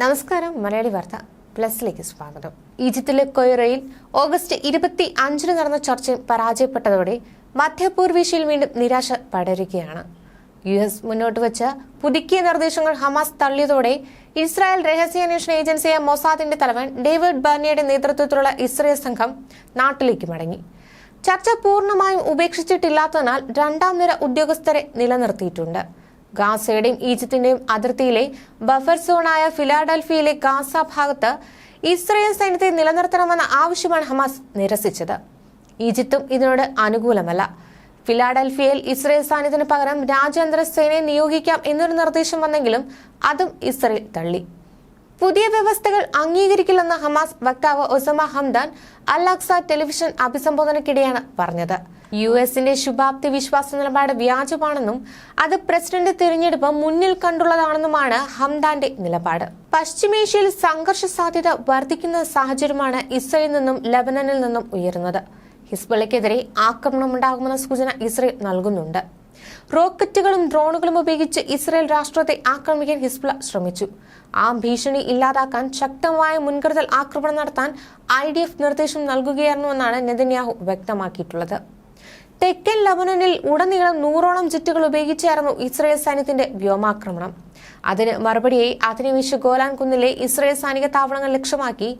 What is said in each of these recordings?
നമസ്കാരം മലയാളി വാർത്ത പ്ലസിലേക്ക് സ്വാഗതം. ഈജിപ്തിലെ കൊയ്റയിൽ ഓഗസ്റ്റ് ഇരുപത്തി അഞ്ചിന് നടന്ന ചർച്ച പരാജയപ്പെട്ടതോടെ മധ്യപൂർവേഷ്യയിൽ വീണ്ടും നിരാശ പടരുകയാണ്. യു എസ് മുന്നോട്ട് വെച്ച പുതുക്കിയ നിർദ്ദേശങ്ങൾ ഹമാസ് തള്ളിയതോടെ ഇസ്രായേൽ രഹസ്യാന്വേഷണ ഏജൻസിയായ മൊസാദിന്റെ തലവൻ ഡേവിഡ് ബർണിയുടെ നേതൃത്വത്തിലുള്ള ഇസ്രയേൽ സംഘം നാട്ടിലേക്ക് മടങ്ങി. ചർച്ച പൂർണമായും ഉപേക്ഷിച്ചിട്ടില്ലാത്തതിനാൽ രണ്ടാം നിര ഉദ്യോഗസ്ഥരെ നിലനിർത്തിയിട്ടുണ്ട്. ഗാസയുടെയും ഈജിപ്തിന്റെയും അതിർത്തിയിലെ ബഫർ സോണായ ഫിലാഡൽഫിയയിലെ ഗാസ ഭാഗത്ത് ഇസ്രയേൽ സൈന്യത്തെ നിലനിർത്തണമെന്ന ആവശ്യമാണ് ഹമാസ് നിരസിച്ചത്. ഈജിപ്തും ഇതിനോട് അനുകൂലമല്ല. ഫിലാഡൽഫിയയിൽ ഇസ്രയേൽ സൈന്യത്തിന് പകരം രാജ്യാന്തര സേനയെ നിയോഗിക്കാം എന്നൊരു നിർദ്ദേശം വന്നെങ്കിലും അതും ഇസ്രയേൽ തള്ളി. പുതിയ വ്യവസ്ഥകൾ അംഗീകരിക്കില്ലെന്ന ഹമാസ് വക്താവ് Osama Hamdan Al Aqsa television അഭിസംബോധനയ്ക്കിടെയാണ് പറഞ്ഞത്. യു എസിന്റെ ശുഭാപ്തി വിശ്വാസ നിലപാട് വ്യാജമാണെന്നും അത് പ്രസിഡന്റ് തിരഞ്ഞെടുപ്പ് മുന്നിൽ കണ്ടുള്ളതാണെന്നുമാണ് ഹംദാന്റെ നിലപാട്. പശ്ചിമേഷ്യയിൽ സംഘർഷ സാധ്യത വർദ്ധിക്കുന്ന സാഹചര്യമാണ് ഇസ്രയേലിൽ നിന്നും ലബനനിൽ നിന്നും ഉയരുന്നത്. ഹിസ്ബുള്ളയ്ക്കെതിരെ ആക്രമണമുണ്ടാകുമെന്ന സൂചന ഇസ്രയേൽ നൽകുന്നുണ്ട്. റോക്കറ്റുകളും ഡ്രോണുകളും ഉപയോഗിച്ച് ഇസ്രയേൽ രാഷ്ട്രത്തെ ആക്രമിക്കാൻ ഹിസ്ബുള്ള ശ്രമിച്ചു. ആ ഭീഷണി ഇല്ലാതാക്കാൻ ശക്തമായ മുൻകരുതൽ ആക്രമണം നടത്താൻ ഐ ഡി എഫ് നിർദ്ദേശം നൽകുകയായിരുന്നുവെന്നാണ് നെതന്യാഹു വ്യക്തമാക്കിയിട്ടുള്ളത്. തെക്കൻ ലബനനിൽ ഉടനീളം നൂറോളം ജെറ്റുകൾ ഉപയോഗിച്ചായിരുന്നു ഇസ്രയേൽ സൈന്യത്തിന്റെ വ്യോമാക്രമണം. അതിന് മറുപടിയായി അധിനിവേശ ഗോലാൻ കുന്നിലെ ഇസ്രയേൽ സൈനിക താവളങ്ങൾ ലക്ഷ്യമാക്കി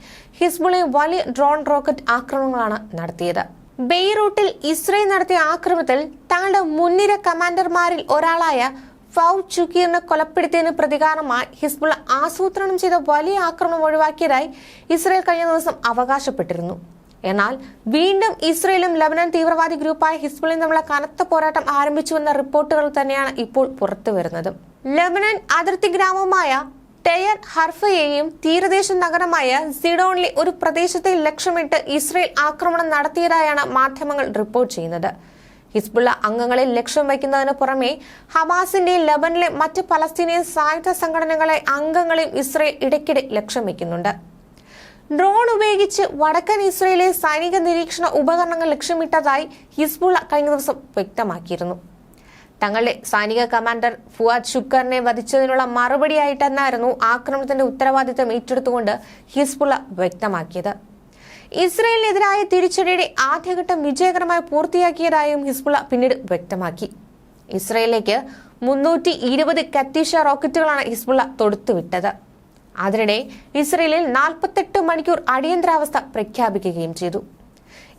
ഹിസ്ബുളെ വലിയ ഡ്രോൺ റോക്കറ്റ് ആക്രമണങ്ങളാണ് നടത്തിയത്. ബെയ്റൂട്ടിൽ ഇസ്രയേൽ നടത്തിയ ആക്രമണത്തിൽ തങ്ങളുടെ മുൻനിര കമാൻഡർമാരിൽ ഒരാളായ ഫൌ ചുക്കീറിനെ കൊലപ്പെടുത്തിയതിന് പ്രതികാരമായി ഹിസ്ബുൾ ആസൂത്രണം ചെയ്ത വലിയ ആക്രമണം ഒഴിവാക്കിയതായി ഇസ്രയേൽ കഴിഞ്ഞ ദിവസം അവകാശപ്പെട്ടിരുന്നു. എന്നാൽ വീണ്ടും ഇസ്രയേലും ലബനൻ തീവ്രവാദി ഗ്രൂപ്പായ ഹിസ്ബുളിൽ തമ്മിലുള്ള കനത്ത പോരാട്ടം ആരംഭിച്ചുവെന്ന റിപ്പോർട്ടുകൾ തന്നെയാണ് ഇപ്പോൾ പുറത്തുവരുന്നത്. ലബനൻ അതിർത്തി ഗ്രാമമായ ടെയർ ഹർഫയെയും തീരദേശ നഗരമായ സിഡോണിലെ ഒരു പ്രദേശത്തെ ലക്ഷ്യമിട്ട് ഇസ്രയേൽ ആക്രമണം നടത്തിയതായാണ് മാധ്യമങ്ങൾ റിപ്പോർട്ട് ചെയ്യുന്നത്. ഹിസ്ബുള്ള അംഗങ്ങളെ ലക്ഷ്യം വയ്ക്കുന്നതിന് പുറമെ ഹമാസിന്റെ ലബനിലെ മറ്റ് പലസ്തീനിയൻ സായുധ സംഘടനകളെ അംഗങ്ങളെയും ഇസ്രയേൽ ഇടയ്ക്കിടെ ലക്ഷ്യം വയ്ക്കുന്നുണ്ട്. ഡ്രോൺ ഉപയോഗിച്ച് വടക്കൻ ഇസ്രയേലിലെ സൈനിക നിരീക്ഷണ ഉപകരണങ്ങൾ ലക്ഷ്യമിട്ടതായി ഹിസ്ബുള്ള കഴിഞ്ഞ ദിവസം വ്യക്തമാക്കിയിരുന്നു. തങ്ങളുടെ സൈനിക കമാൻഡർ ഫുവാദ് ഷുക്കറിനെ വധിച്ചതിനുള്ള മറുപടിയായിട്ടെന്നായിരുന്നു ആക്രമണത്തിന്റെ ഉത്തരവാദിത്തം ഏറ്റെടുത്തുകൊണ്ട് ഹിസ്ബുള്ള വ്യക്തമാക്കിയത്. ഇസ്രയേലിനെതിരായ തിരിച്ചടിയുടെ ആദ്യഘട്ടം വിജയകരമായി പൂർത്തിയാക്കിയതായും ഹിസ്ബുള്ള പിന്നീട് വ്യക്തമാക്കി. ഇസ്രയേലിലേക്ക് മുന്നൂറ്റി ഇരുപത് കത്തീഷ റോക്കറ്റുകളാണ് ഹിസ്ബുള്ള തൊടുത്തുവിട്ടത്. അതിനിടെ ഇസ്രയേലിൽ നാൽപ്പത്തെട്ട് മണിക്കൂർ അടിയന്തരാവസ്ഥ പ്രഖ്യാപിക്കുകയും ചെയ്തു.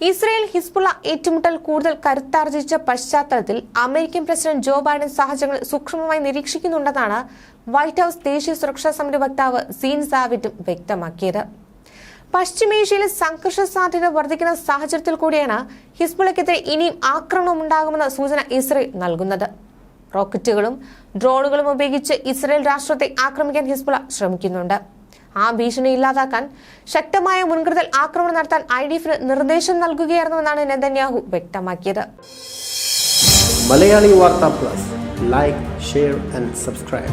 ഇസ്രയേൽ ഹിസ്ബുള്ള ഏറ്റുമുട്ടൽ കൂടുതൽ കരുത്താർജിച്ച പശ്ചാത്തലത്തിൽ അമേരിക്കൻ പ്രസിഡന്റ് ജോ ബൈഡൻ സാഹചര്യങ്ങൾ സൂക്ഷ്മമായി നിരീക്ഷിക്കുന്നുണ്ടെന്നാണ് വൈറ്റ് ഹൌസ് ദേശീയ സുരക്ഷാ സമിതി വക്താവ് സീൻ സാവിറ്റും വ്യക്തമാക്കിയത്. പശ്ചിമേഷ്യയിലെ സംഘർഷ സാധ്യത വർദ്ധിക്കുന്ന സാഹചര്യത്തിൽ കൂടിയാണ് ഹിസ്ബുളയ്ക്കെതിരെ ഇനിയും ആക്രമണം ഉണ്ടാകുമെന്ന സൂചന ഇസ്രയേൽ നൽകുന്നത്. റോക്കറ്റുകളും ഡ്രോണുകളും ഉപയോഗിച്ച് ഇസ്രയേൽ രാഷ്ട്രത്തെ ആക്രമിക്കാൻ ഹിസ്ബുള ശ്രമിക്കുന്നുണ്ട്. ആ ഭീഷണി ഇല്ലാതാക്കാൻ ശക്തമായ മുൻകരുതൽ ആക്രമണം നടത്താൻ ഐ ഡി എഫിന് നിർദ്ദേശം നൽകുകയായിരുന്നുവെന്നാണ് നെതന്യാഹു വ്യക്തമാക്കിയത്. Malayali Vartha plus. Like share and subscribe